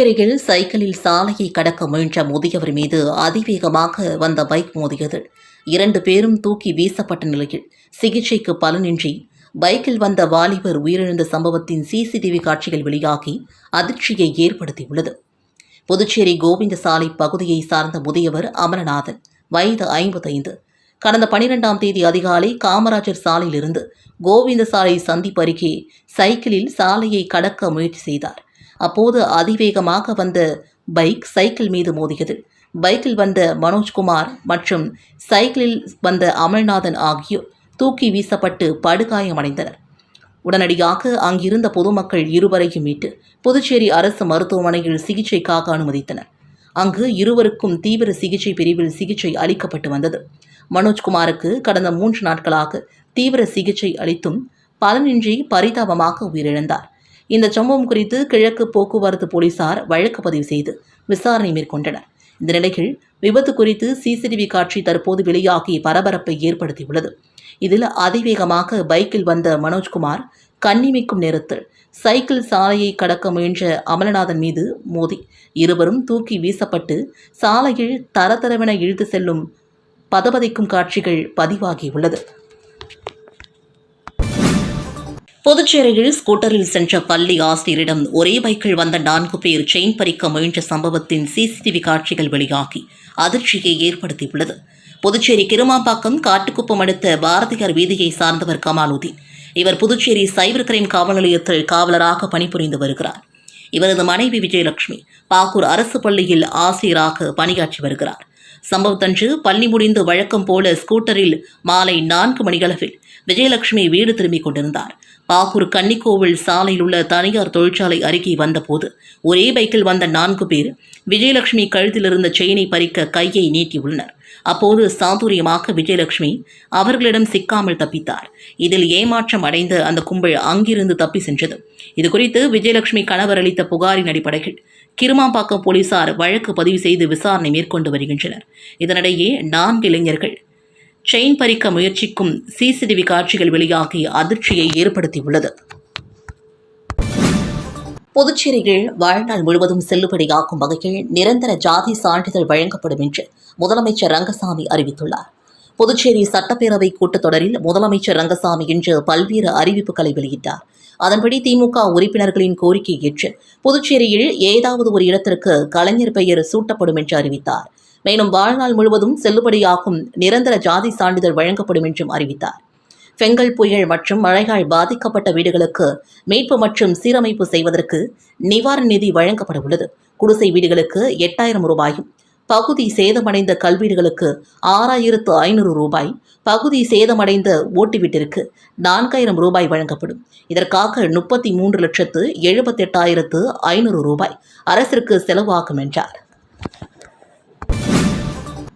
புதுச்சேரியில் சைக்கிளில் சாலையை கடக்க முயன்ற முதியவர் மீது அதிவேகமாக வந்த பைக் மோதியது. இரண்டு பேரும் தூக்கி வீசப்பட்ட நிலையில் சிகிச்சைக்கு பலனின்றி பைக்கில் வந்த வாலிபர் உயிரிழந்த சம்பவத்தின் சிசிடிவி காட்சிகள் வெளியாகி அதிர்ச்சியை ஏற்படுத்தியுள்ளது. புதுச்சேரி கோவிந்த சாலை பகுதியை சார்ந்த முதியவர் அமரநாதன் வயது ஐம்பத்தைந்து. கடந்த பனிரெண்டாம் தேதி அதிகாலை காமராஜர் சாலையிலிருந்து கோவிந்த சாலை சந்திப்பு அருகே சைக்கிளில் சாலையை கடக்க முயற்சி செய்தார். அப்போது அதிவேகமாக வந்த பைக் சைக்கிள் மீது மோதியது. பைக்கில் வந்த மனோஜ்குமார் மற்றும் சைக்கிளில் வந்த அமல்நாதன் ஆகியோர் தூக்கி வீசப்பட்டு படுகாயமடைந்தனர். உடனடியாக அங்கிருந்த பொதுமக்கள் இருவரையும் மீட்டு புதுச்சேரி அரசு மருத்துவமனையில் சிகிச்சைக்காக அனுமதித்தனர். அங்கு இருவருக்கும் தீவிர சிகிச்சை பிரிவில் சிகிச்சை அளிக்கப்பட்டு வந்தது. மனோஜ்குமாருக்கு கடந்த மூன்று நாட்களாக தீவிர சிகிச்சை அளித்தும் பலனின்றி பரிதாபமாக உயிரிழந்தார். இந்த சம்பவம் குறித்து கிழக்கு போக்குவரத்து போலீசார் வழக்கு பதிவு செய்து விசாரணை மேற்கொண்டனர். இந்த நிலையில் விபத்து குறித்து சிசிடிவி காட்சி தற்போது வெளியாகி பரபரப்பை ஏற்படுத்தியுள்ளது. இதில் அதிவேகமாக பைக்கில் வந்த மனோஜ்குமார் கண்ணிமிக்கும் நேரத்தில் சைக்கிள் சாலையை கடக்க முயன்ற அமலநாதன் மீது மோதி இருவரும் தூக்கி வீசப்பட்டு சாலையில் தரதரவென இழுத்து செல்லும் பதபதைக்கும் காட்சிகள் பதிவாகியுள்ளது. புதுச்சேரியில் ஸ்கூட்டரில் சென்ற பள்ளி ஆசிரியரிடம் ஒரே பைக்கில் வந்த நான்கு பேர் செயின் பறிக்க முயன்ற சம்பவத்தின் சிசிடிவி காட்சிகள் வெளியாகி அதிர்ச்சியை ஏற்படுத்தியுள்ளது. புதுச்சேரி கிருமாம்பாக்கம் காட்டுக்குப்பம் அடுத்த பாரதியார் வீதியை சார்ந்தவர் கமாலுதீன். இவர் புதுச்சேரி சைபர் கிரைம் காவல் நிலையத்தில் காவலராக பணிபுரிந்து வருகிறார். இவரது மனைவி விஜயலட்சுமி பாக்கூர் அரசு பள்ளியில் ஆசிரியராக பணியாற்றி வருகிறார். சம்பவத்தன்று பள்ளி முடிந்து வழக்கம் போல ஸ்கூட்டரில் மாலை நான்கு மணியளவில் விஜயலட்சுமி வீடு திரும்பிக் கொண்டிருந்தார். பாகூர் கன்னிக்கோவில் சாலையில் உள்ள தனியார் தொழிற்சாலை அருகே வந்தபோது ஒரே பைக்கில் வந்த நான்கு பேர் விஜயலட்சுமி கழுத்தில் இருந்த செயினை பறிக்க கையை நீட்டியுள்ளனர் அப்போது சாதுரியமாக விஜயலட்சுமி அவர்களிடம் சிக்காமல் தப்பித்தார். இதில் ஏமாற்றம் அடைந்த அந்த கும்பல் அங்கிருந்து தப்பி சென்றது. இதுகுறித்து விஜயலட்சுமி கணவர் அளித்த புகாரின் அடிப்படையில் கிருமாம்பாக்கம் போலீசார் வழக்கு பதிவு செய்து விசாரணை மேற்கொண்டு வருகின்றனர். இதனிடையே நான்கு இளைஞர்கள் செயின் பறிக்க முயற்சிக்கும் சிசிடிவி காட்சிகள் வெளியாகி அதிர்ச்சியை ஏற்படுத்தியுள்ளது. புதுச்சேரியில் வாழ்நாள் முழுவதும் செல்லுபடியாகும் வகையில் நிரந்தர ஜாதி சான்றிதழ் வழங்கப்படும் என்று முதலமைச்சர் ரங்கசாமி அறிவித்துள்ளார். புதுச்சேரி சட்டப்பேரவை கூட்டத்தொடரில் முதலமைச்சர் ரங்கசாமி இன்று பல்வேறு அறிவிப்புகளை வெளியிட்டார். அதன்படி திமுக உறுப்பினர்களின் கோரிக்கை ஏற்று புதுச்சேரியில் ஏதாவது ஒரு இடத்திற்கு கலைஞர் பெயர் சூட்டப்படும் என்று அறிவித்தார். மேலும் வாழ்நாள் முழுவதும் செல்லுபடியாகும் நிரந்தர ஜாதி சான்றிதழ் வழங்கப்படும் என்றும் அறிவித்தார். பெங்கல் புயல் மற்றும் மழையால் பாதிக்கப்பட்ட வீடுகளுக்கு மீட்பு மற்றும் சீரமைப்பு செய்வதற்கு நிவாரண நிதி வழங்கப்பட உள்ளது. குடிசை வீடுகளுக்கு எட்டாயிரம் ரூபாயும் பகுதி சேதமடைந்த கல்வீடுகளுக்கு ஆறாயிரத்து ஐநூறு ரூபாய் பகுதி சேதமடைந்த ஓட்டு வீட்டிற்கு நான்காயிரம் ரூபாய் வழங்கப்படும். இதற்காக முப்பத்தி மூன்று லட்சத்து எழுபத்தெட்டாயிரத்து ஐநூறு ரூபாய் அரசிற்கு செலவாகும் என்றார்.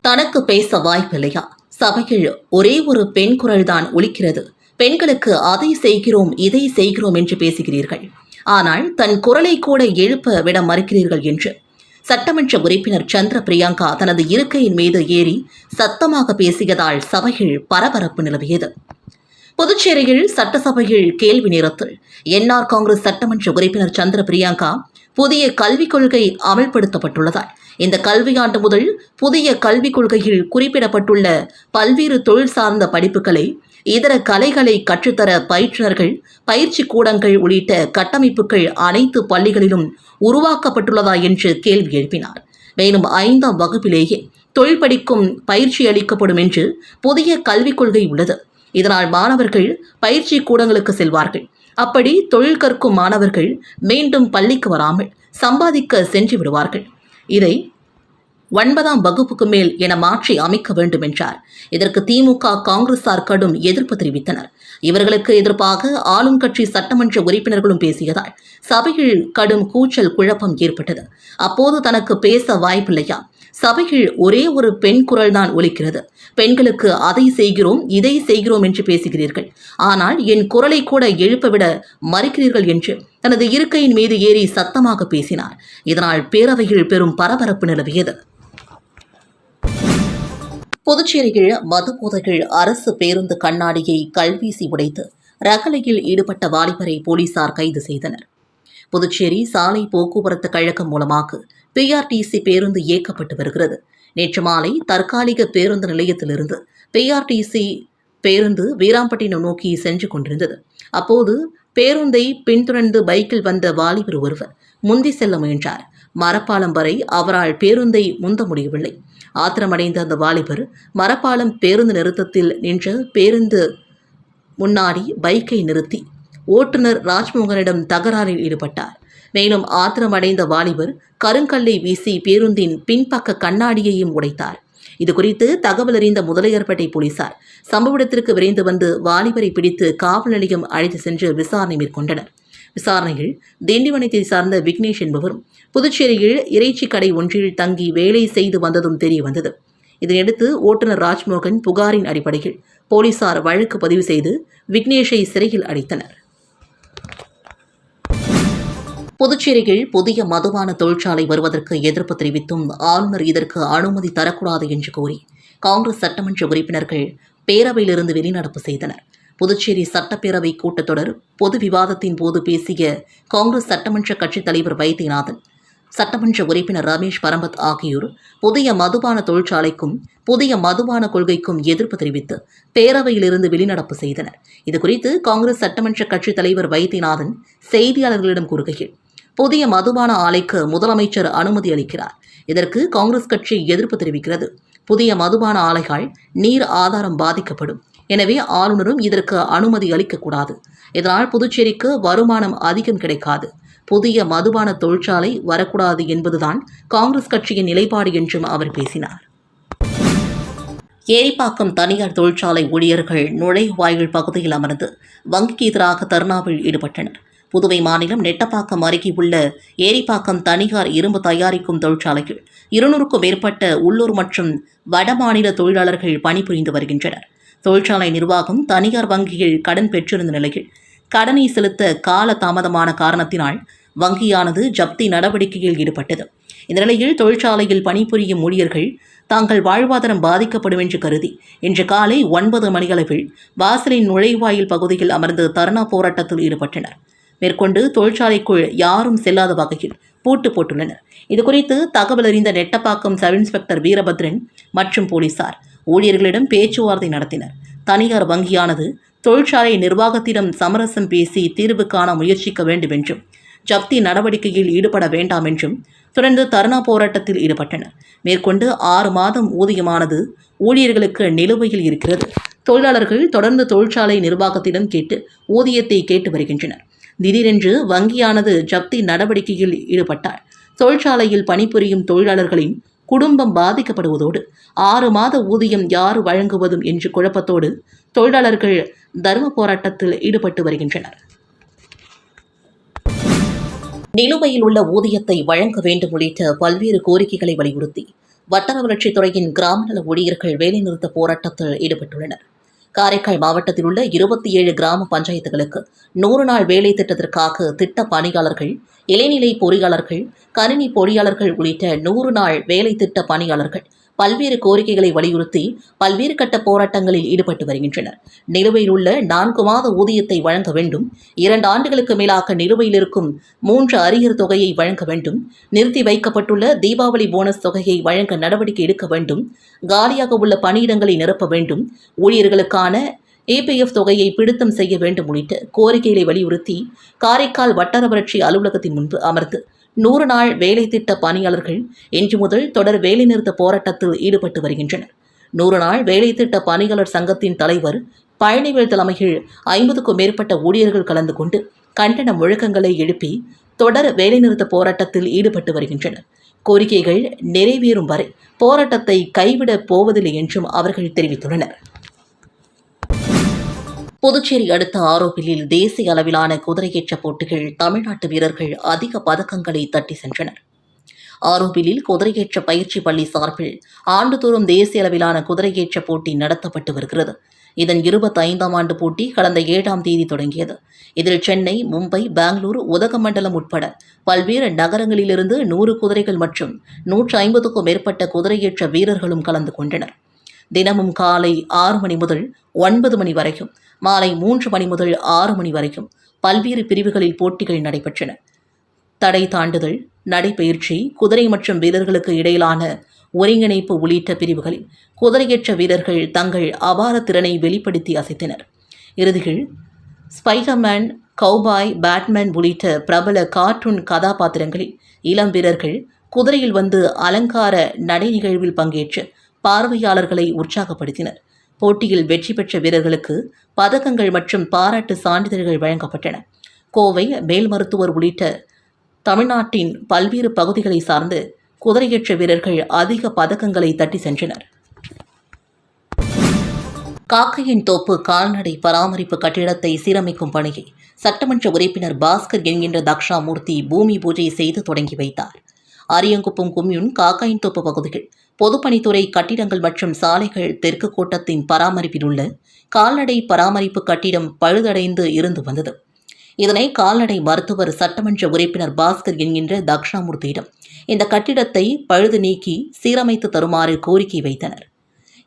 தனக்கு பேச வாய்ப்பில்லையா? சபையில் ஒரே ஒரு பெண் குரல்தான் ஒலிக்கிறது. பெண்களுக்கு அதை செய்கிறோம் இதை செய்கிறோம் என்று பேசுகிறீர்கள். ஆனால் தன் குரலை கூட எழுப்ப விட மறுக்கிறீர்கள் என்று. சட்டமன்ற உறுப்பினர் சந்திர பிரியங்கா தனது இருக்கையின் மீது ஏறி சத்தமாக பேசியதால் சபையில் பரபரப்பு நிலவியது. புதுச்சேரியில் சட்டசபையில் கேள்வி நேரத்தில் என்ஆர் காங்கிரஸ் சட்டமன்ற உறுப்பினர் சந்திர பிரியங்கா புதிய கல்விக் கொள்கை அமல்படுத்தப்பட்டுள்ளதால். இந்த கல்வியாண்டு முதல் புதிய கல்விக் கொள்கையில் குறிப்பிடப்பட்டுள்ள பல்வேறு தொழில் சார்ந்த படிப்புகளை இதர கலைகளை கற்றுத்தர பயிற்றுனர்கள் பயிற்சி கூடங்கள் உள்ளிட்ட கட்டமைப்புகள் அனைத்து பள்ளிகளிலும் உருவாக்கப்பட்டுள்ளதா என்று கேள்வி எழுப்பினார். மேலும் ஐந்தாம் வகுப்பிலேயே தொழில் படிக்கும் பயிற்சி அளிக்கப்படும் என்று புதிய கல்விக் கொள்கை உள்ளது. இதனால் மாணவர்கள் பயிற்சி கூடங்களுக்கு செல்வார்கள். அப்படி தொழில் கற்கும் மாணவர்கள் மீண்டும் பள்ளிக்கு வராமல் சம்பாதிக்க சென்று விடுவார்கள். இதை ஒன்பதாம் வகுப்புக்கு மேல் என மாற்றி அமைக்க வேண்டும் என்றார் இதற்கு திமுக காங்கிரசார் கடும் எதிர்ப்பு தெரிவித்தனர். இவர்களுக்கு எதிர்ப்பாக ஆளும் கட்சி சட்டமன்ற உறுப்பினர்களும் பேசியதால் சபையில் கடும் கூச்சல் குழப்பம் ஏற்பட்டது. அப்போது தனக்கு பேச வாய்ப்பில்லையா? சபையில் ஒரே ஒரு பெண் குரல் தான் ஒலிக்கிறது. பெண்களுக்கு அதை செய்கிறோம் இதை செய்கிறோம் என்று பேசுகிறீர்கள். ஆனால் என் குரலை கூட எழுப்பவிட மறுக்கிறீர்கள் என்று தனது இருக்கையின் மீது ஏறி சத்தமாக பேசினார். இதனால் பேரவையில் பெரும் பரபரப்பு நிலவியது. புதுச்சேரியில் மது போதையில் அரசு பேருந்து கண்ணாடியை கல்வீசி உடைத்து ரகளையில் ஈடுபட்ட வாலிபரை போலீசார் கைது செய்தனர். புதுச்சேரி சாலை போக்குவரத்து கழகம் மூலமாக பிஆர்டிசி பேருந்து இயக்கப்பட்டு வருகிறது. நேற்று மாலை தற்காலிக பேருந்து நிலையத்திலிருந்து பிஆர்டிசி பேருந்து வீராம்பட்டினம் நோக்கி சென்று கொண்டிருந்தது. அப்போது பேருந்தை பின்தொடர்ந்து பைக்கில் வந்த வாலிபர் ஒருவர் முந்தி செல்ல முயன்றார். மரப்பாலம் வரை அவரால் பேருந்தை முந்த முடியவில்லை. ஆத்திரமடைந்த அந்த வாலிபர் மரப்பாலம் பேருந்து நிறுத்தத்தில் நின்ற பேருந்து முன்னாடி பைக்கை நிறுத்தி ஓட்டுநர் ராஜ்மோகனிடம் தகராறில் ஈடுபட்டார். மேலும் ஆத்திரமடைந்த வாலிபர் கருங்கல்லை வீசி பேருந்தின் பின்பக்க கண்ணாடியையும் உடைத்தார். இதுகுறித்து தகவல் அறிந்த முதலியார்பேட்டை போலீசார் சம்பவ இடத்திற்கு விரைந்து வந்து வாலிபரை பிடித்து காவல் நிலையம் அழைத்து சென்று விசாரணை மேற்கொண்டனர். விசாரணையில் திண்டிவனத்தை சார்ந்த விக்னேஷ் என்பவரும் புதுச்சேரியில் இறைச்சி கடை ஒன்றில் தங்கி வேலை செய்து வந்ததும் தெரிய வந்தது. இதையடுத்து ஓட்டுநர் ராஜ்மோகன் புகாரின் அடிப்படையில் போலீசார் வழக்கு பதிவு செய்து விக்னேஷை சிறையில் அடைத்தனர். புதுச்சேரியில் புதிய மதுபான தொழிற்சாலை வருவதற்கு எதிர்ப்பு தெரிவித்தும் ஆளுநர் இதற்கு அனுமதி தரக்கூடாது என்று கூறி காங்கிரஸ் சட்டமன்ற உறுப்பினர்கள் பேரவையிலிருந்து வெளிநடப்பு செய்தனர். புதுச்சேரி சட்டப்பேரவை கூட்டத்தொடர் பொது விவாதத்தின் போது பேசிய காங்கிரஸ் சட்டமன்ற கட்சித் தலைவர் வைத்தியநாதன் சட்டமன்ற உறுப்பினர் ரமேஷ் பரம்பத் ஆகியோர் புதிய மதுபான தொழிற்சாலைக்கும் புதிய மதுபான கொள்கைக்கும் எதிர்ப்பு தெரிவித்து பேரவையிலிருந்து வெளிநடப்பு செய்தனர். இதுகுறித்து காங்கிரஸ் சட்டமன்ற கட்சித் தலைவர் வைத்தியநாதன் செய்தியாளர்களிடம் கூறுகையில் புதிய மதுபான ஆலைக்கு முதலமைச்சர் அனுமதி அளிக்கிறார். இதற்கு காங்கிரஸ் கட்சி எதிர்ப்பு தெரிவிக்கிறது. புதிய மதுபான ஆலைகள் நீர் ஆதாரம் பாதிக்கப்படும். எனவே ஆளுநரும் இதற்கு அனுமதி அளிக்கக்கூடாது. இதனால் புதுச்சேரிக்கு வருமானம் அதிகம் கிடைக்காது. புதிய மதுபான தொழிற்சாலை வரக்கூடாது என்பதுதான் காங்கிரஸ் கட்சியின் நிலைப்பாடு என்றும் அவர் பேசினார். ஏரிப்பாக்கம் தனியார் தொழிற்சாலை ஊழியர்கள் நுழைவாயில் பகுதியில் அமர்ந்து வங்கிக்கு எதிராக தர்ணாவில் ஈடுபட்டனர். புதுவை மாநிலம் நெட்டப்பாக்கம் அருகே உள்ள ஏரிப்பாக்கம் தனியார் இரும்பு தயாரிக்கும் தொழிற்சாலையில் இருநூறுக்கும் மேற்பட்ட உள்ளூர் மற்றும் வடமாநில தொழிலாளர்கள் பணிபுரிந்து வருகின்றனர். தொழிற்சாலை நிர்வாகம் தனியார் வங்கியில் கடன் பெற்றிருந்த நிலையில் கடனை செலுத்த கால தாமதமான காரணத்தினால் வங்கியானது ஜப்தி நடவடிக்கையில் ஈடுபட்டது. இந்த நிலையில் தொழிற்சாலையில் பணிபுரியும் ஊழியர்கள் தாங்கள் வாழ்வாதாரம் பாதிக்கப்படும் என்று கருதி இன்று காலை ஒன்பது மணியளவில் வாசலின் நுழைவாயில் பகுதியில் அமர்ந்து தர்ணா போராட்டத்தில் ஈடுபட்டனர். மேற்கொண்டு தொழிற்சாலைக்குள் யாரும் செல்லாத வகையில் பூட்டு போட்டுள்ளனர். இதுகுறித்து தகவல் அறிந்த நெட்டப்பாக்கம் சப் இன்ஸ்பெக்டர் வீரபத்ரன் மற்றும் போலீசார் ஊழியர்களிடம் பேச்சுவார்த்தை நடத்தினர். தனியார் வங்கியானது தொழிற்சாலை நிர்வாகத்திடம் சமரசம் பேசி தீர்வு காண முயற்சிக்க வேண்டும் என்றும் ஜப்தி நடவடிக்கையில் ஈடுபட வேண்டாம் என்றும் தொடர்ந்து தர்ணா போராட்டத்தில் ஈடுபட்டனர். மேற்கொண்டு ஆறு மாதம் ஊதியமானது ஊழியர்களுக்கு நிலுவையில் இருக்கிறது. தொழிலாளர்கள் தொடர்ந்து தொழிற்சாலை நிர்வாகத்திடம் கேட்டு ஊதியத்தை கேட்டு வருகின்றனர். திடீரென்று வங்கியானது ஜப்தி நடவடிக்கையில் ஈடுபட்டார். தொழிற்சாலையில் பணிபுரியும் தொழிலாளர்களின் குடும்பம் பாதிக்கப்படுவதோடு ஆறு மாத ஊதியம் யார் வழங்குவதும் என்று குழப்பத்தோடு தொழிலாளர்கள் தர்ம போராட்டத்தில் ஈடுபட்டு வருகின்றனர். நிலுவையில் உள்ள ஊதியத்தை வழங்க வேண்டும் உள்ளிட்ட பல்வேறு கோரிக்கைகளை வலியுறுத்தி வட்டார வளர்ச்சித்துறையின் கிராம நல ஊழியர்கள் வேலைநிறுத்த போராட்டத்தில் ஈடுபட்டுள்ளனர். காரைக்கால் மாவட்டத்தில் உள்ள இருபத்தி ஏழு கிராம பஞ்சாயத்துகளுக்கு நூறு நாள் வேலை திட்டத்திற்காக திட்ட பணியாளர்கள் இளைநிலை பொறியாளர்கள் கணினி பொறியாளர்கள் உள்ளிட்ட நூறு நாள் வேலை திட்ட பணியாளர்கள் பல்வேறு கோரிக்கைகளை வலியுறுத்தி பல்வேறு கட்ட போராட்டங்களில் ஈடுபட்டு வருகின்றனர். நிலுவையில் உள்ள நான்கு மாத ஊதியத்தை வழங்க வேண்டும். இரண்டு ஆண்டுகளுக்கு மேலாக நிலுவையில் இருக்கும் மூன்று அரியர் தொகையை வழங்க வேண்டும். நிறுத்தி வைக்கப்பட்டுள்ள தீபாவளி போனஸ் தொகையை வழங்க நடவடிக்கை எடுக்க வேண்டும். காலியாக உள்ள பணியிடங்களை நிரப்ப வேண்டும். ஊழியர்களுக்கான ஏபிஎஃப் தொகையை பிடித்தம் செய்ய வேண்டும் உள்ளிட்ட கோரிக்கைகளை வலியுறுத்தி காரைக்கால் வட்டார வளர்ச்சி அலுவலகத்தின் முன்பு அமர்ந்து நூறு நாள் வேலை திட்ட பணியாளர்கள் இன்று முதல் தொடர் வேலைநிறுத்த போராட்டத்தில் ஈடுபட்டு வருகின்றனர். நூறு நாள் வேலை திட்ட பணியாளர் சங்கத்தின் தலைவர் பழனிவேல் தலைமையில் ஐம்பதுக்கும் மேற்பட்ட ஊழியர்கள் கலந்து கொண்டு கண்டன முழக்கங்களை எழுப்பி தொடர் வேலைநிறுத்த போராட்டத்தில் ஈடுபட்டு வருகின்றனர். கோரிக்கைகள் நிறைவேறும் வரை போராட்டத்தை கைவிடப் போவதில்லை என்றும் அவர்கள் தெரிவித்துள்ளனர். புதுச்சேரி அடுத்த ஆரோப்பிலில் தேசிய அளவிலான குதிரையேற்ற போட்டிகள் தமிழ்நாட்டு வீரர்கள் அதிக பதக்கங்களை தட்டி சென்றனர். ஆரோப்பிலில் குதிரையேற்ற பயிற்சி பள்ளி சார்பில் ஆண்டுதோறும் தேசிய அளவிலான குதிரையேற்ற போட்டி நடத்தப்பட்டு வருகிறது. இதன் இருபத்தைந்தாம் ஆண்டு போட்டி கடந்த ஏழாம் தேதி தொடங்கியது. இதில் சென்னை மும்பை பெங்களூரு உதகமண்டலம் உட்பட பல்வேறு நகரங்களிலிருந்து நூறு குதிரைகள் மற்றும் நூற்று ஐம்பதுக்கும் மேற்பட்ட குதிரையேற்ற வீரர்களும் கலந்து கொண்டனர். தினமும் காலை ஆறு மணி முதல் ஒன்பது மணி வரைக்கும் மாலை மூன்று மணி முதல் ஆறு மணி வரைக்கும் பல்வேறு பிரிவுகளில் போட்டிகள் நடைபெற்றன. தடை தாண்டுதல் நடைபயிற்சி குதிரை மற்றும் வீரர்களுக்கு இடையிலான ஒருங்கிணைப்பு உள்ளிட்ட பிரிவுகளில் குதிரையேற்ற வீரர்கள் தங்கள் அபார திறனை வெளிப்படுத்தி அசைத்தனர். இறுதியில் ஸ்பைடர்மேன் கௌபாய் பேட்மேன் உள்ளிட்ட பிரபல கார்ட்டூன் கதாபாத்திரங்களில் இளம் வீரர்கள் குதிரையில் வந்து அலங்கார நடை நிகழ்வில் பங்கேற்று பார்வையாளர்களை உற்சாகப்படுத்தினர். போட்டியில் வெற்றி பெற்ற வீரர்களுக்கு பதக்கங்கள் மற்றும் பாராட்டு சான்றிதழ்கள் வழங்கப்பட்டன. கோவை மேல் மருத்துவர் உள்ளிட்ட தமிழ்நாட்டின் பல்வேறு பகுதிகளை சார்ந்து குதிரையேற்ற வீரர்கள் அதிக பதக்கங்களை தட்டி சென்றனர். காக்கையின் தோப்பு கால்நடை பராமரிப்பு கட்டிடத்தை சீரமைக்கும் பணியை சட்டமன்ற உறுப்பினர் பாஸ்கர் என்கின்ற தக்ஷாமூர்த்தி பூமி பூஜை செய்து தொடங்கி வைத்தார். அரியங்குப்பம் கும்யூன் காக்காயின் தோப்பு பகுதியில் பொதுப்பணித்துறை கட்டிடங்கள் மற்றும் சாலைகள் தெற்கு கோட்டத்தின் பராமரிப்பில் உள்ள கால்நடை பராமரிப்பு கட்டிடம் பழுதடைந்து இருந்து வந்தது. இதனை கால்நடை மருத்துவர் சட்டமன்ற உறுப்பினர் பாஸ்கர் என்கின்ற தக்ஷாமூர்த்தியிடம் இந்த கட்டிடத்தை பழுது நீக்கி சீரமைத்து தருமாறு கோரிக்கை வைத்தனர்.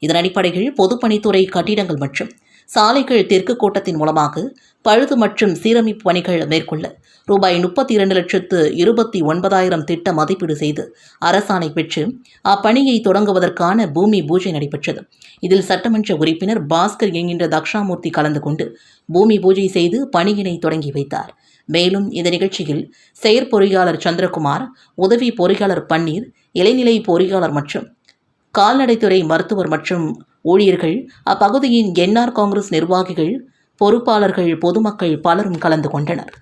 இதன் அடிப்படையில் பொதுப்பணித்துறை கட்டிடங்கள் மற்றும் சாலைகள் தெற்கு கோட்டத்தின் மூலமாக பழுது மற்றும் சீரமைப்பு பணிகள் மேற்கொள்ள ரூபாய் முப்பத்தி இரண்டு லட்சத்து இருபத்தி ஒன்பதாயிரம் திட்ட மதிப்பீடு செய்து அரசாணை பெற்று அப்பணியை தொடங்குவதற்கான பூமி பூஜை நடைபெற்றது. இதில் சட்டமன்ற உறுப்பினர் பாஸ்கர் என்கின்ற தக்ஷாமூர்த்தி கலந்து கொண்டு பூமி பூஜை செய்து பணியினை தொடங்கி வைத்தார். மேலும் இந்த நிகழ்ச்சியில் செயற்பொறியாளர் சந்திரகுமார் உதவி பொறியாளர் பன்னீர் இளைநிலை பொறியாளர் மற்றும் கால்நடைத்துறை மருத்துவர் மற்றும் ஊழியர்கள் அப்பகுதியின் என்ஆர் காங்கிரஸ் நிர்வாகிகள் பொறுப்பாளர்கள் பொதுமக்கள் பலரும் கலந்து கொண்டனர்.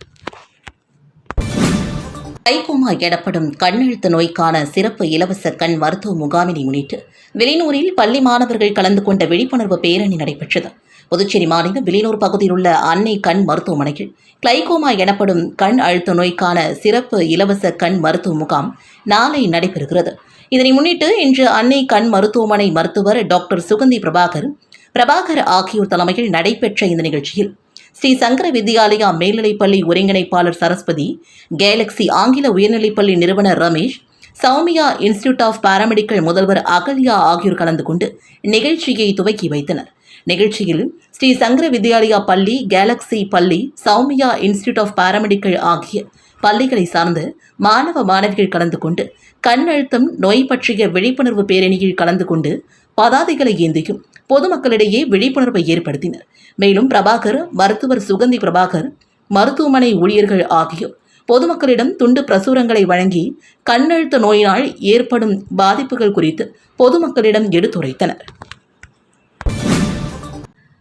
கைகோமா எனப்படும் கண்ணெழுத்து நோய்க்கான சிறப்பு இலவச கண் மருத்துவ முகாமினை முன்னிட்டு வெளியூரில் பள்ளி மாணவர்கள் கலந்து கொண்ட விழிப்புணர்வு பேரணி நடைபெற்றது. புதுச்சேரி மாநிலம் வெளியூர் பகுதியில் உள்ள அன்னை கண் மருத்துவமனையில் கிளைகோமா எனப்படும் கண் அழுத்த நோய்க்கான சிறப்பு இலவச கண் மருத்துவ முகாம் நாளை நடைபெறுகிறது. இதனை முன்னிட்டு இன்று அன்னை கண் மருத்துவமனை மருத்துவர் டாக்டர் சுகந்தி பிரபாகர் பிரபாகர் ஆகியோர் தலைமையில் நடைபெற்ற இந்த நிகழ்ச்சியில் ஸ்ரீ சங்கர வித்யாலயா மேல்நிலைப்பள்ளி ஒருங்கிணைப்பாளர் சரஸ்வதி கேலக்ஸி ஆங்கில உயர்நிலைப்பள்ளி நிறுவனர் Ramesh Soumya institute of paramedical முதல்வர் அகல்யா ஆகியோர் கலந்து கொண்டு நிகழ்ச்சியை துவக்கி வைத்தனர். நிகழ்ச்சியில் ஸ்ரீ சங்கர வித்யாலயா பள்ளி கேலக்ஸி பள்ளி சௌமியா இன்ஸ்டிடியூட் ஆஃப் பாராமெடிக்கல் ஆகிய பள்ளிகளை சார்ந்து மாணவ மாணவிகள் கலந்து கொண்டு கண் அழுத்தம் நோய் பற்றிய விழிப்புணர்வு பேரணியில் கலந்து கொண்டு பதாதைகளை ஏந்தியும் பொதுமக்களிடையே விழிப்புணர்வை ஏற்படுத்தினர். மேலும் பிரபாகர் மருத்துவர் சுகந்தி பிரபாகர் மருத்துவமனை ஊழியர்கள் ஆகியோர் பொதுமக்களிடம் துண்டு பிரசுரங்களை வழங்கி கண்ணழுத்த நோயினால் ஏற்படும் பாதிப்புகள் குறித்து பொதுமக்களிடம் எடுத்துரைத்தனர்.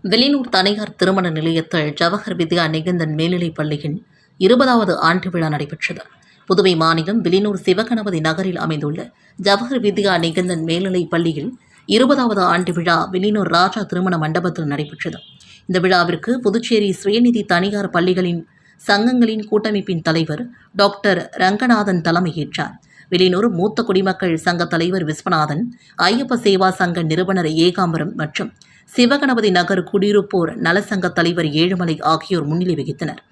வெளியூர் தனியார் திருமண நிலையத்தில் ஜவஹர் வித்யா நிகந்தன் மேல்நிலைப் பள்ளியின் இருபதாவது ஆண்டு விழா நடைபெற்றது. புதுவை மாநிலம் விலினூர் சிவகணபதி நகரில் அமைந்துள்ள ஜவஹர் வித்யா நிகந்தன் மேல்நிலைப் பள்ளியில் இருபதாவது ஆண்டு விழா விலினூர் ராஜா திருமண மண்டபத்தில் நடைபெற்றது. இந்த விழாவிற்கு புதுச்சேரி சுயநிதி தனியார் பள்ளிகளின் சங்கங்களின் கூட்டமைப்பின் தலைவர் டாக்டர் ரங்கநாதன் தலைமையேற்றார். வெளியூர் மூத்த குடிமக்கள் சங்க தலைவர் விஸ்வநாதன் ஐயப்ப சேவா சங்க நிறுவனர் ஏகாம்பரம் மற்றும் சிவகணபதி நகர் குடியிருப்போர் நலசங்க தலைவர் ஏழுமலை ஆகியோர் முன்னிலை வகித்தனர்.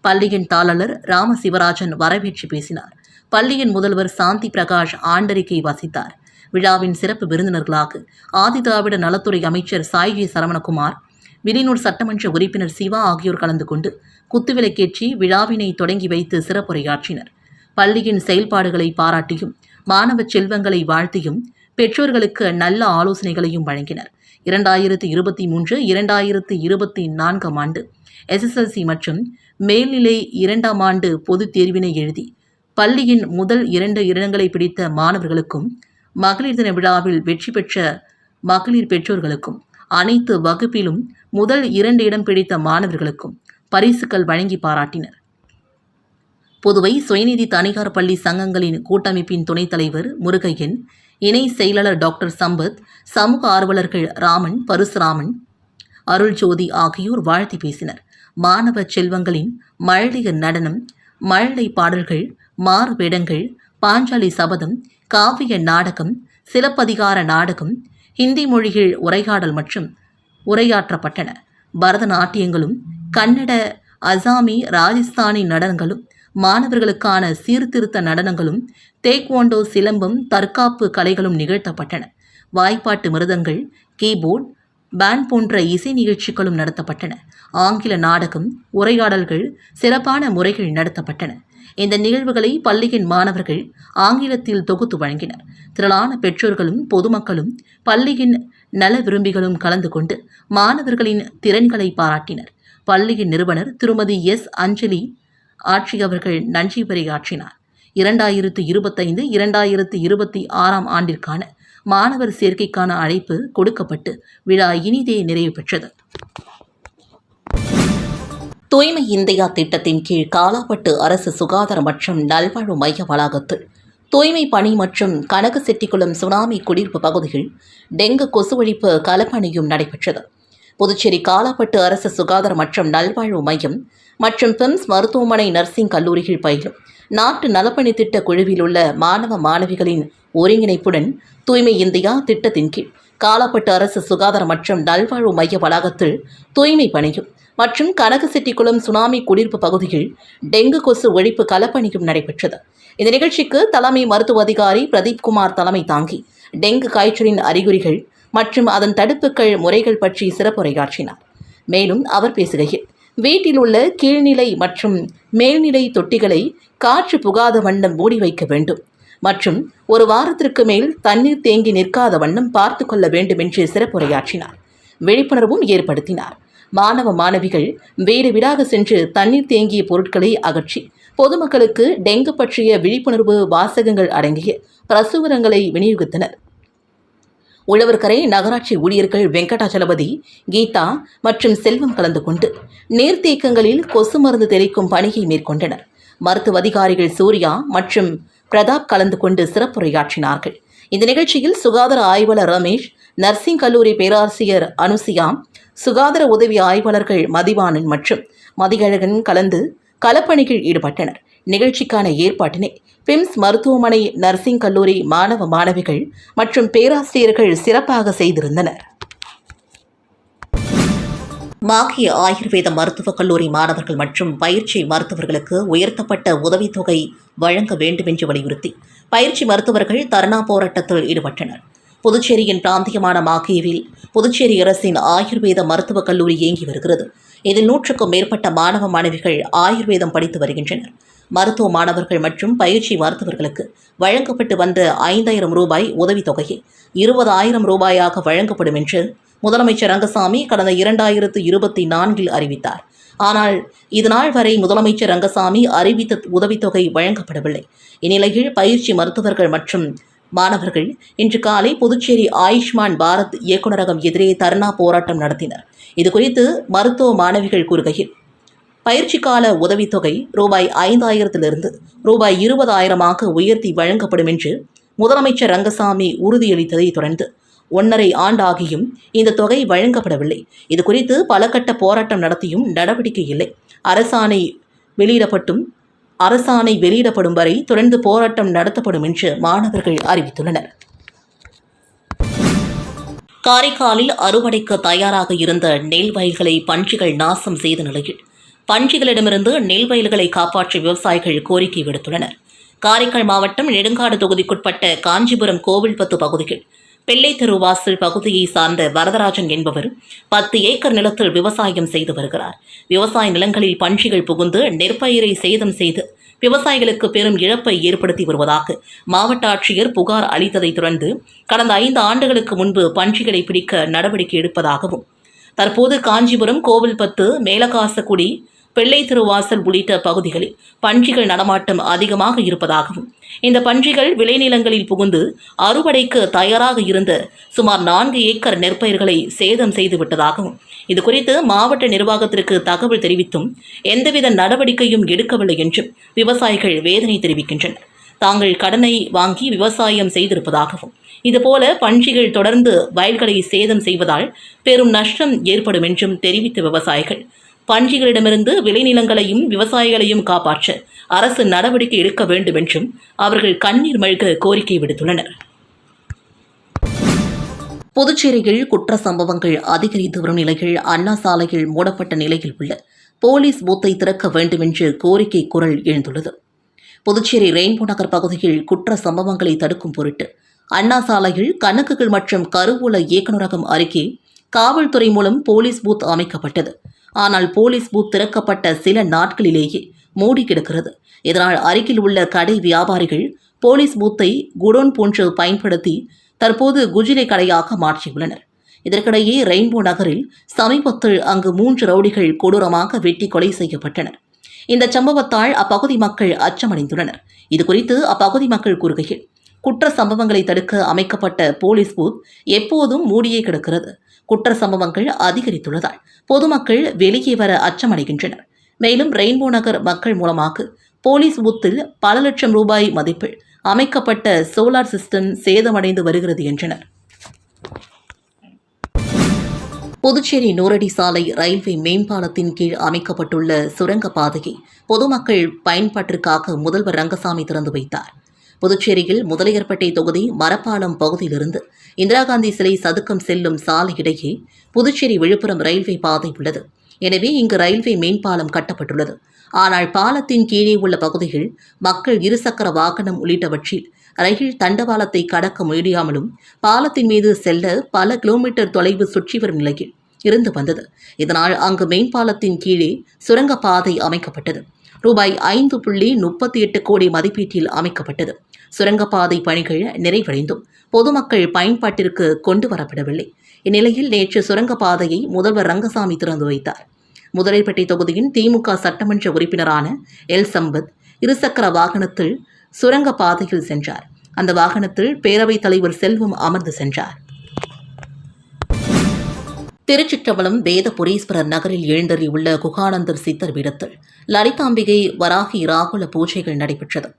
பள்ளியின் தாளர் ராம சிவராஜன் வரவேற்று பேசினார். பள்ளியின் முதல்வர் சாந்தி பிரகாஷ் ஆண்டறிக்கை வாசித்தார். விழாவின் சிறப்பு விருந்தினர்களாக ஆதிதிராவிட நலத்துறை அமைச்சர் சாய்ஜி சரவணகுமார் விலினூர் சட்டமன்ற உறுப்பினர் சிவா ஆகியோர் கலந்து கொண்டு குத்துவிளக்கேற்றி விழாவினை தொடங்கி வைத்து சிறப்புரையாற்றினர். பள்ளியின் செயல்பாடுகளை பாராட்டியும் மாணவ செல்வங்களை வாழ்த்தியும் பெற்றோர்களுக்கு நல்ல ஆலோசனைகளையும் வழங்கினர். இரண்டாயிரத்து இருபத்தி மூன்று இரண்டாயிரத்து இருபத்தி நான்காம் ஆண்டு எஸ்எஸ்எல்சி மற்றும் மேல்நிலை இரண்டாம் ஆண்டு பொதுத் தேர்வினை எழுதி பள்ளியின் முதல் இரண்டு இடங்களை பிடித்த மாணவர்களுக்கும் மகளிர் தின விழாவில் வெற்றி பெற்ற மகளிர் பெற்றோர்களுக்கும் அனைத்து வகுப்பிலும் முதல் இரண்டு இடம் பிடித்த மாணவர்களுக்கும் பரிசுகள் வழங்கி பாராட்டினர். புதுவை சுயநிதி தனிகார் பள்ளி சங்கங்களின் கூட்டமைப்பின் துணைத் தலைவர் முருகையன் இணை செயலாளர் டாக்டர் சம்பத் சமூக ஆர்வலர்கள் ராமன் பரசுராமன் அருள்ஜோதி ஆகியோர் வாழ்த்தி பேசினர். மாணவ செல்வங்களின் மழலைய நடனம் மழலை பாடல்கள் மாறு வேடங்கள் பாஞ்சாலி சபதம் காவிய நாடகம் சிலப்பதிகார நாடகம் ஹிந்தி மொழியில் உரையாடல் மற்றும் உரையாற்றப்பட்டன. பரதநாட்டியங்களும் கன்னட அசாமி ராஜஸ்தானி நடனங்களும் மாணவர்களுக்கான சீர்திருத்த நடனங்களும் தேக்வாண்டோ சிலம்பம் தற்காப்பு கலைகளும் நிகழ்த்தப்பட்டன. வாய்ப்பாட்டு மிருதங்கள் கீபோர்ட் பேண்ட் போன்ற இசை நிகழ்ச்சிகளும் நடத்தப்பட்டன. ஆங்கில நாடகம் உரையாடல்கள் சிறப்பான முறைகள் நடத்தப்பட்டன. இந்த நிகழ்வுகளை பள்ளியின் மாணவர்கள் ஆங்கிலத்தில் தொகுத்து வழங்கினர். திரளான பெற்றோர்களும் பொதுமக்களும் பள்ளியின் நல விரும்பிகளும் கலந்து கொண்டு மாணவர்களின் திறன்களை பாராட்டினர். பள்ளியின் நிறுவனர் திருமதி எஸ். அஞ்சலி ஆட்சி அவர்கள் நன்றி உரையாற்றினார் இரண்டாயிரத்து இருபத்தைந்து இரண்டாயிரத்து இருபத்தி ஆறாம் ஆண்டிற்கான மாணவர் சேர்க்கைக்கான அழைப்பு கொடுக்கப்பட்டு விழா இனிதே நிறைவு பெற்றது. தூய்மை இந்தியா திட்டத்தின் கீழ் காலாப்பட்டு அரசு சுகாதார மற்றும் நல்வாழ்வு மைய வளாகத்தில் தூய்மை பணி மற்றும் கனகசெட்டிக்குளம் சுனாமி குடியிருப்பு பகுதியில் டெங்கு கொசு ஒழிப்பு கலப்பணியும் நடைபெற்றது. புதுச்சேரி காலாப்பட்டு அரசு சுகாதார மற்றும் நல்வாழ்வு மையம் மற்றும் பிம்ஸ் மருத்துவமனை நர்சிங் கல்லூரியில் பயிலும். நாட்டு நலப்பணி திட்ட குழுவில் உள்ள மாணவ மாணவிகளின் ஒருங்கிணைப்புடன் தூய்மை இந்தியா திட்டத்தின் கீழ் காலாப்பட்டு அரசு சுகாதார மற்றும் நல்வாழ்வு மைய வளாகத்தில் தூய்மை பணியும் மற்றும் கனகசெட்டிக்குளம் சுனாமி குடியிருப்பு பகுதியில் டெங்கு கொசு ஒழிப்பு களப்பணியும் நடைபெற்றது. இந்த நிகழ்ச்சிக்கு தலைமை மருத்துவ அதிகாரி பிரதீப் குமார் தலைமை தாங்கி டெங்கு காய்ச்சலின் அறிகுறிகள் மற்றும் அதன் தடுப்புகள் முறைகள் பற்றி சிறப்புரையாற்றினார். மேலும் அவர் பேசுகையில் வீட்டில் உள்ள கீழ்நிலை மற்றும் மேல்நிலை தொட்டிகளை காற்று புகாத வண்ணம் மூடி வைக்க வேண்டும். மற்றும் ஒரு வாரத்திற்கு மேல் தண்ணீர் தேங்கி நிற்காத வண்ணம் பார்த்து கொள்ள வேண்டும் என்று சிறப்புரையாற்றினார். விழிப்புணர்வும் ஏற்படுத்தினார். மாணவ மாணவிகள் வீடு வீடாக சென்று தண்ணீர் தேங்கிய பொருட்களை அகற்றி பொதுமக்களுக்கு டெங்கு பற்றிய விழிப்புணர்வு வாசகங்கள் அடங்கிய பிரசுரங்களை விநியோகித்தனர். உழவர்கரை நகராட்சி ஊழியர்கள் வெங்கடாச்சலபதி கீதா மற்றும் செல்வம் கலந்து கொண்டு நீர்த்தேக்கங்களில் கொசு மருந்து தெளிக்கும் பணியை மேற்கொண்டனர். மருத்துவ அதிகாரிகள் சூர்யா மற்றும் பிரதாப் கலந்து கொண்டு சிறப்புரையாற்றினார்கள். இந்த நிகழ்ச்சியில் சுகாதார ஆய்வாளர் ரமேஷ் நர்சிங் கல்லூரி பேராசிரியர் அனுசியா சுகாதார உதவி ஆய்வாளர்கள் மதிவாணன் மற்றும் மதிகழகன் கலந்து களப்பணியில் ஈடுபட்டனர். நிகழ்ச்சிக்கான ஏற்பாட்டினை பிம்ஸ் மருத்துவமனை நர்சிங் கல்லூரி மாணவ மாணவிகள் மற்றும் பேராசிரியர்கள் சிறப்பாக செய்திருந்தனர். மாகிய ஆயுர்வேத மருத்துவக் கல்லூரி மாணவர்கள் மற்றும் பயிற்சி மருத்துவர்களுக்கு உயர்த்தப்பட்ட உதவித்தொகை வழங்க வேண்டும் என்று வலியுறுத்தி பயிற்சி மருத்துவர்கள் தர்ணா போராட்டத்தில் ஈடுபட்டனர். புதுச்சேரியின் பிராந்தியமான மாகியவில் புதுச்சேரி அரசின் ஆயுர்வேத மருத்துவக் கல்லூரி இயங்கி வருகிறது. இதில் நூற்றுக்கும் மேற்பட்ட மாணவ மாணவிகள் ஆயுர்வேதம் படித்து வருகின்றனர். மருத்துவ மாணவர்கள் மற்றும் பயிற்சி மருத்துவர்களுக்கு வழங்கப்பட்டு வந்த ஐந்தாயிரம் ரூபாய் உதவித்தொகையை இருபதாயிரம் ரூபாயாக வழங்கப்படும் என்று முதலமைச்சர் ரங்கசாமி கடந்த இரண்டாயிரத்து இருபத்தி நான்கில் அறிவித்தார். ஆனால் இதுநாள் வரை முதலமைச்சர் ரங்கசாமி அறிவித்த உதவித்தொகை வழங்கப்படவில்லை. இந்நிலையில் பயிற்சி மருத்துவர்கள் மற்றும் மாணவர்கள் இன்று காலை புதுச்சேரி ஆயுஷ்மான் பாரத் இயக்குநரகம் எதிரே தர்ணா போராட்டம் நடத்தினர். இதுகுறித்து மருத்துவ மாணவிகள் கூறுகையில் பயிற்சிக்கால உதவித்தொகை ரூபாய் ஐந்தாயிரத்திலிருந்து ரூபாய் இருபதாயிரமாக உயர்த்தி வழங்கப்படும் என்று முதலமைச்சர் ரங்கசாமி உறுதியளித்ததை தொடர்ந்து ஒன்றரை ஆண்டாகியும் இந்த தொகை வழங்கப்படவில்லை. இது குறித்து பல கட்ட போராட்டம் நடத்தியும் நடவடிக்கை இல்லை. அரசாணை வெளியிடப்பட்டும் அரசாணை வெளியிடப்படும் வரை தொடர்ந்து போராட்டம் நடத்தப்படும் என்று மாணவர்கள் அறிவித்துள்ளனர். காரைக்காலில் அறுவடைக்கு தயாராக இருந்த நெல் வயல்களை பன்றிகள் நாசம் செய்த நிலையில் பன்றிகளிடமிருந்து நெல் வயல்களை காப்பாற்ற விவசாயிகள் கோரிக்கை விடுத்துள்ளனர். காரைக்கால் மாவட்டம் நெடுங்காடு தொகுதிக்குட்பட்ட காஞ்சிபுரம் கோவில்பத்து பகுதியில் பிள்ளை தெருவாசல் பகுதியை சார்ந்த வரதராஜன் என்பவர் பத்து ஏக்கர் நிலத்தில் விவசாயம் செய்து வருகிறார். விவசாய நிலங்களில் பன்றிகள் புகுந்து நெற்பயிரை சேதம் செய்து விவசாயிகளுக்கு பெரும் இழப்பை ஏற்படுத்தி வருவதாக மாவட்ட ஆட்சியர் புகார் அளித்ததைத் தொடர்ந்து கடந்த ஐந்து ஆண்டுகளுக்கு முன்பு பன்றிகளை பிடிக்க நடவடிக்கை எடுப்பதாகவும் தற்போது காஞ்சிபுரம் கோவில்பத்து மேலகாசக்குடி பிள்ளை திருவாசல் உள்ளிட்ட பகுதிகளில் பன்றிகள் நடமாட்டம் அதிகமாக இருப்பதாகவும் இந்த பன்றிகள் விளைநிலங்களில் புகுந்து அறுவடைக்கு தயாராக இருந்த சுமார் நான்கு ஏக்கர் நெற்பயிர்களை சேதம் செய்து விட்டதாகவும் இதுகுறித்து மாவட்ட நிர்வாகத்திற்கு தகவல் தெரிவித்தும் எந்தவித நடவடிக்கையும் எடுக்கவில்லை என்றும் விவசாயிகள் வேதனை தெரிவிக்கின்றனர். தாங்கள் கடனை வாங்கி விவசாயம் செய்திருப்பதாகவும் இதுபோல பன்றிகள் தொடர்ந்து வயல்களை சேதம் செய்வதால் பெரும் நஷ்டம் ஏற்படும் என்றும் தெரிவித்த விவசாயிகள் பன்றிகளிடமிருந்து விளைநிலங்களையும் விவசாயிகளையும் காப்பாற்ற அரசு நடவடிக்கை எடுக்க வேண்டும் என்றும் அவர்கள் கண்ணீர் மழ்க கோரிக்கை விடுத்துள்ளனர். புதுச்சேரியில் குற்ற சம்பவங்கள் அதிகரித்து வரும் நிலையில் அண்ணா சாலையில் மூடப்பட்ட நிலையில் உள்ள போலீஸ் பூத்தை திறக்க வேண்டும் என்று கோரிக்கை குரல் எழுந்துள்ளது. புதுச்சேரி ரெயின்போ நகர் பகுதியில் குற்ற சம்பவங்களை தடுக்கும் பொருட்டு அண்ணா சாலையில் கணக்குகள் மற்றும் கருவூல இயக்குநரகம் அருகே காவல்துறை மூலம் போலீஸ் பூத் அமைக்கப்பட்டது. ஆனால் போலீஸ் பூத் திறக்கப்பட்ட சில நாட்களிலேயே மூடி கிடக்கிறது. இதனால் அருகில் உள்ள கடை வியாபாரிகள் போலீஸ் பூத்தை குடோன் போன்று பயன்படுத்தி தற்போது குஜிலை கடையாக மாற்றியுள்ளனர். இதற்கிடையே ரெயின்போ நகரில் சமீபத்தில் அங்கு மூன்று ரவுடிகள் கொடூரமாக வெட்டி கொலை செய்யப்பட்டனர். இந்த சம்பவத்தால் அப்பகுதி மக்கள் அச்சமடைந்துள்ளனர். இதுகுறித்து அப்பகுதி மக்கள் கூறுகையில் குற்ற சம்பவங்களை தடுக்க அமைக்கப்பட்ட போலீஸ் பூத் எப்போதும் மூடியே கிடக்கிறது. குற்ற சம்பவங்கள் அதிகரித்துள்ளதால் பொதுமக்கள் வெளியே வர அச்சமடைகின்றனர். மேலும் ரெயின்போ நகர் மக்கள் மூலமாக போலீஸ் பூத்தில் பல லட்சம் ரூபாய் மதிப்பில் அமைக்கப்பட்ட சோலார் சிஸ்டம் சேதமடைந்து வருகிறது என்றனர். புதுச்சேரி நூறடி சாலை ரயில்வே மேம்பாலத்தின் கீழ் அமைக்கப்பட்டுள்ள சுரங்கப்பாதையை பொதுமக்கள் பயன்பாட்டிற்காக முதல்வர் ரங்கசாமி திறந்து வைத்தார். புதுச்சேரியில் முதலியார்பேட்டை தொகுதி மரப்பாலம் பகுதியிலிருந்து இந்திரா காந்தி சிலை சதுக்கம் செல்லும் சாலை இடையே புதுச்சேரி விழுப்புரம் ரயில்வே பாதை உள்ளது. எனவே இங்கு ரயில்வே மேம்பாலம் கட்டப்பட்டுள்ளது. ஆனால் பாலத்தின் கீழே உள்ள பகுதிகள் மக்கள் இருசக்கர வாகனம் உள்ளிட்டவற்றில் ரயில் தண்டவாளத்தை கடக்க முடியாமலும் பாலத்தின் மீது செல்ல பல கிலோமீட்டர் தொலைவு சுற்றி வரும் நிலையில் இருந்து வந்தது. இதனால் அங்கு மேம்பாலத்தின் கீழே சுரங்கப்பாதை அமைக்கப்பட்டது. ரூபாய் ஐந்து புள்ளி முப்பத்தி எட்டு கோடி மதிப்பீட்டில் அமைக்கப்பட்டது. சுரங்கப்பாதை பணிகள் நிறைவடைந்தும். பொதுமக்கள் பயன்பாட்டிற்கு கொண்டு வரப்படவில்லை. இந்நிலையில் நேற்று சுரங்கப்பாதையை முதல்வர் ரங்கசாமி திறந்து வைத்தார். முதலைப்பட்டி தொகுதியின் திமுக சட்டமன்ற உறுப்பினரான எல். சம்பத் இருசக்கர வாகனத்தில் சுரங்கப்பாதையில் சென்றார். அந்த வாகனத்தில் பேரவைத் தலைவர் செல்வம் அமர்ந்து சென்றார். திருச்சிற்றம்பலம் வேதபுரீஸ்வரர் நகரில் எழுந்தறியுள்ள குகானந்தர் சித்தர் பீடத்தில் லலிதாம்பிகை வராகி ராகுல பூஜைகள் நடைபெற்றது.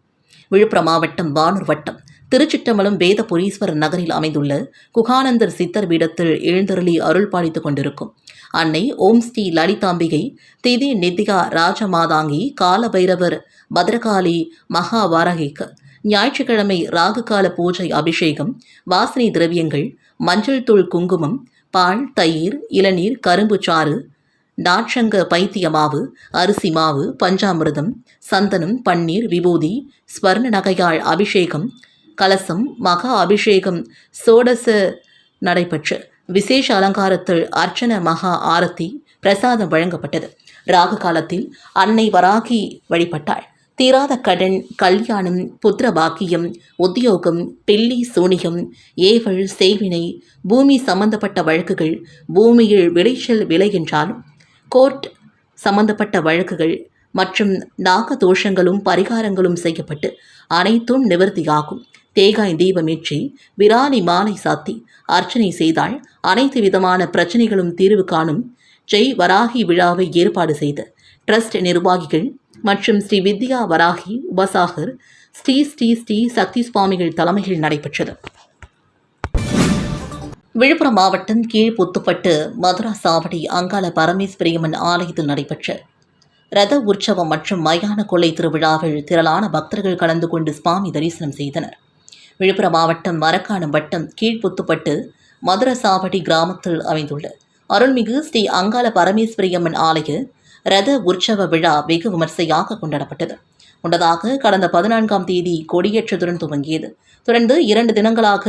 விழுப்புரம் மாவட்டம் வானூர் வட்டம் திருச்சிட்டம்பலம் வேதபுரீஸ்வரர் நகரில் அமைந்துள்ள குகானந்தர் சித்தர் பீடத்தில் எழுந்தருளி அருள் பாலித்துக் கொண்டிருக்கும். அன்னை ஓம் ஸ்ரீ லலிதாம்பிகை திதி நித்யா ராஜமாதாங்கி காலபைரவர் பத்ரகாளி மகாவாரகிக்கு ஞாயிற்றுக்கிழமை ராகுகால பூஜை அபிஷேகம் வாசனை திரவியங்கள் மஞ்சள் தூள் குங்குமம் பால் தயிர் இளநீர் கரும்பு சாறு நாட்சங்க பைத்திய மாவு அரிசி மாவு பஞ்சாமிர்தம் சந்தனம் பன்னீர் விபூதி ஸ்வர்ண நகையாள் அபிஷேகம் கலசம் மகா அபிஷேகம் சோடச நடைபெற்று விசேஷ அலங்காரத்தில் அர்ச்சன மகா ஆரத்தி பிரசாதம் வழங்கப்பட்டது. ராகு காலத்தில் அன்னை வராகி வழிபட்டாள். தீராத கடன் கல்யாணம் புத்திர பாக்கியம் உத்தியோகம் பில்லி சூனியம் ஏவல் செய்வினை பூமி சம்பந்தப்பட்ட வழக்குகள் பூமியில் விளைச்சல் விலை என்றாலும் கோர்ட் சம்பந்தப்பட்ட வழக்குகள் மற்றும் நாக தோஷங்களும் பரிகாரங்களும் செய்யப்பட்டு அனைத்தும் நிவர்த்தியாகும். தேகாய் தீபமேற்றி விராலி மாலை சாத்தி அர்ச்சனை செய்தால் அனைத்து விதமான பிரச்சனைகளும் தீர்வு காணும் ஜெய் வராகி விழாவை ஏற்பாடு செய்த ட்ரஸ்ட் நிர்வாகிகள் மற்றும் ஸ்ரீ வித்யா வராகி உபசாகர் ஸ்ரீ ஸ்ரீ ஸ்ரீ சக்தி சுவாமிகள் தலைமையில் நடைபெற்றது. விழுப்புரம் மாவட்டம் கீழ்புத்துப்பட்டு மதுரா சாவடி அங்காள பரமேஸ்வரியம்மன் ஆலயத்தில் நடைபெற்ற ரத உற்சவம் மற்றும் மயான கொள்ளை திருவிழாவில் திரளான பக்தர்கள் கலந்து கொண்டு சுவாமி தரிசனம் செய்தனர். விழுப்புரம் மாவட்டம் மரக்காணம் வட்டம் கீழ்புத்துப்பட்டு மதுரசாவடி கிராமத்தில் அமைந்துள்ள அருள்மிகு ஸ்ரீ அங்காள பரமேஸ்வரியம்மன் ஆலய ரத உற்சவ விழா வெகு விமர்சையாக கொண்டாடப்பட்டது. முன்னதாக கடந்த பதினான்காம் தேதி கொடியேற்றத்துடன் துவங்கியது. தொடர்ந்து இரண்டு தினங்களாக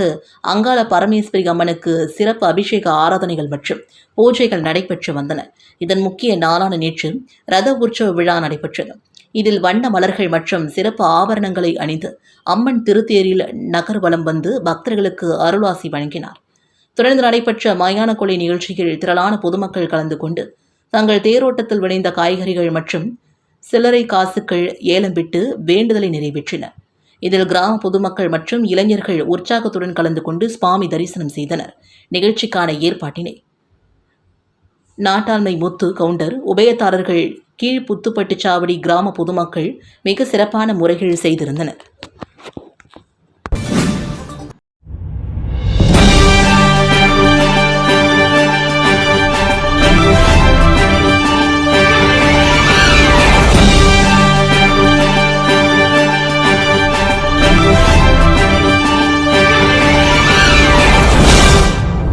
அங்காள பரமேஸ்வரி அம்மனுக்கு சிறப்பு அபிஷேக ஆராதனைகள் மற்றும் பூஜைகள் நடைபெற்று வந்தன. இதன் முக்கிய நாளான நேற்று ரத உற்சவ விழா நடைபெற்றது. இதில் வண்ண மலர்கள் மற்றும் சிறப்பு ஆபரணங்களை அணிந்து அம்மன் திருத்தேரில் நகர்வலம் வந்து பக்தர்களுக்கு அருளாசி வழங்கினார். தொடர்ந்து நடைபெற்ற மயான கொலை நிகழ்ச்சியில் திரளான பொதுமக்கள் கலந்து கொண்டு தங்கள் தேரோட்டத்தில் விளைந்த காய்கறிகள் மற்றும் சில்லறை காசுகள் ஏலம் விட்டு வேண்டுதலை நிறைவேற்றினர் இதில் கிராம பொதுமக்கள் மற்றும் இளைஞர்கள் உற்சாகத்துடன் கலந்து கொண்டு சுவாமி தரிசனம் செய்தனர். நிகழ்ச்சிக்கான ஏற்பாட்டினை. நாட்டாண்மை முத்து கவுண்டர் உபயதாரர்கள் கீழ் புத்துப்பட்டுச்சாவடி கிராம பொதுமக்கள் மிக சிறப்பான முறைகள் செய்திருந்தனர்.